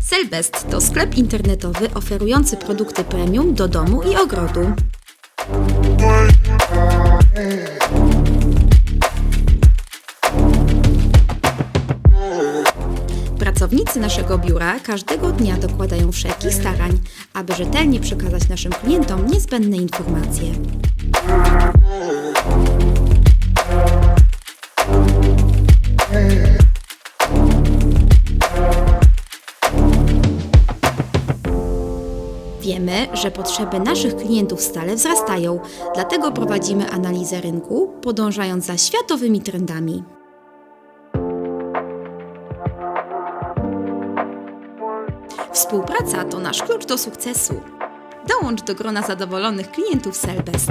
Selbest to sklep internetowy oferujący produkty premium do domu i ogrodu. Pracownicy naszego biura każdego dnia dokładają wszelkich starań, aby rzetelnie przekazać naszym klientom niezbędne informacje. Wiemy, że potrzeby naszych klientów stale wzrastają, dlatego prowadzimy analizę rynku, podążając za światowymi trendami. Współpraca to nasz klucz do sukcesu. Dołącz do grona zadowolonych klientów Selbest.